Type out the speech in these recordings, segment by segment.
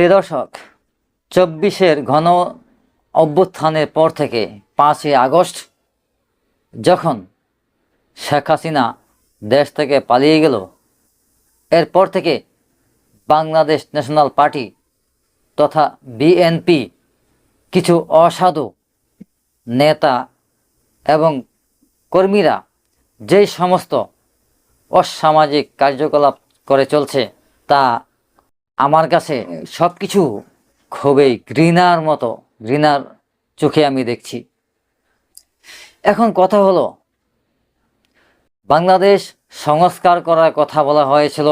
প্রিয় দর্শক, চব্বিশের ঘন অভ্যুত্থানের পর থেকে পাঁচই আগস্ট, যখন শেখ হাসিনা দেশ থেকে পালিয়ে গেল, এরপর থেকে বাংলাদেশ ন্যাশনাল পার্টি তথা বিএনপি কিছু অসাধু নেতা এবং কর্মীরা যেই সমস্ত অসামাজিক কার্যকলাপ করে চলছে, তা আমার কাছে সব কিছু খুবই ঘৃণার মতো, ঘৃণার চোখে আমি দেখছি। এখন কথা হলো, বাংলাদেশ সংস্কার করার কথা বলা হয়েছিল।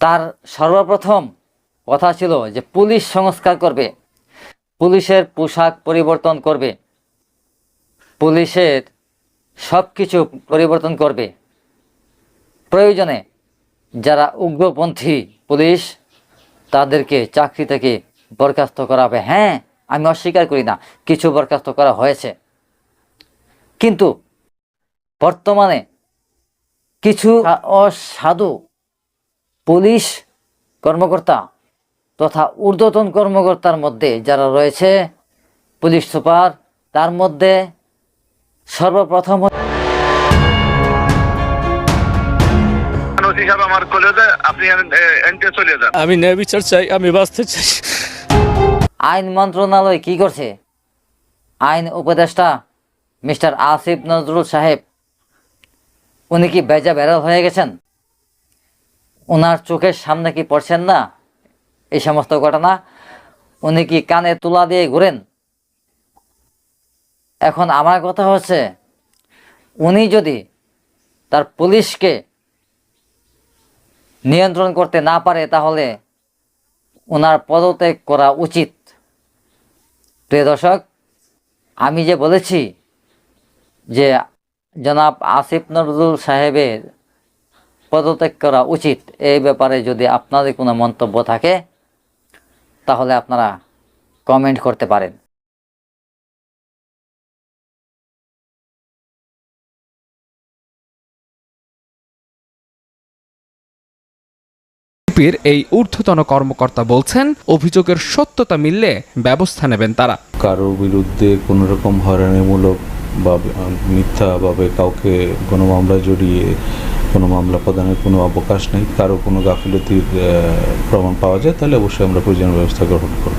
তার সর্বপ্রথম কথা ছিল যে পুলিশ সংস্কার করবে, পুলিশের পোশাক পরিবর্তন করবে, পুলিশের সব কিছু পরিবর্তন করবে। প্রয়োজনে যারা উগ্রপন্থী পুলিশ, তাদেরকে চাকরি থেকে বরখাস্ত করা হবে। হ্যাঁ আমি অস্বীকার করি না, কিছু বরখাস্ত করা হয়েছে। কিন্তু বর্তমানে কিছু অসাধু পুলিশ কর্মকর্তা তথা ঊর্ধ্বতন কর্মকর্তার মধ্যে যারা রয়েছে, পুলিশ সুপার, তার মধ্যে সর্বপ্রথম সাহেব আমার আপনি চলে যান। আমি ন্যায় বিচার চাই আমি বাঁচতে চাই। আইন মন্ত্রণালয় কি করছে? আইন উপদেষ্টা মিস্টার আসিফ নজরুল সাহেব উনি কি বেজা বেরল হয়ে গেছেন? ওনার চোখের সামনে কি পড়ছেন না? এই সমস্ত ঘটনা? উনি কি কানে তুলা দিয়ে ঘুরেন? এখন আমার কথা হচ্ছে উনি যদি তার পুলিশকে নিয়ন্ত্রণ করতে না পারে, তাহলে ওনার পদত্যাগ করা উচিত। প্রিয় দর্শক, আমি যে বলেছি যে জনাব আসিফ নজরুল সাহেবের পদত্যাগ করা উচিত, এই ব্যাপারে যদি আপনাদের কোনো মন্তব্য থাকে, তাহলে আপনারা কমেন্ট করতে পারেন। বিএনপির এই ঊর্ধ্বতন কর্মকর্তা বলছেন, অভিযোগের সত্যতা মিললে ব্যবস্থা নেবেন তারা। কারোর বিরুদ্ধে কোনো রকম হয়রানিমূলক বা মিথ্যাভাবে কাউকে কোনো মামলা জড়িয়ে, কোনো মামলা প্রদানের কোনো অবকাশ নেই, কারও কোনো গাফিলতির প্রমাণ পাওয়া যায়, তাহলে অবশ্যই আমরা প্রয়োজনীয় ব্যবস্থা গ্রহণ করব।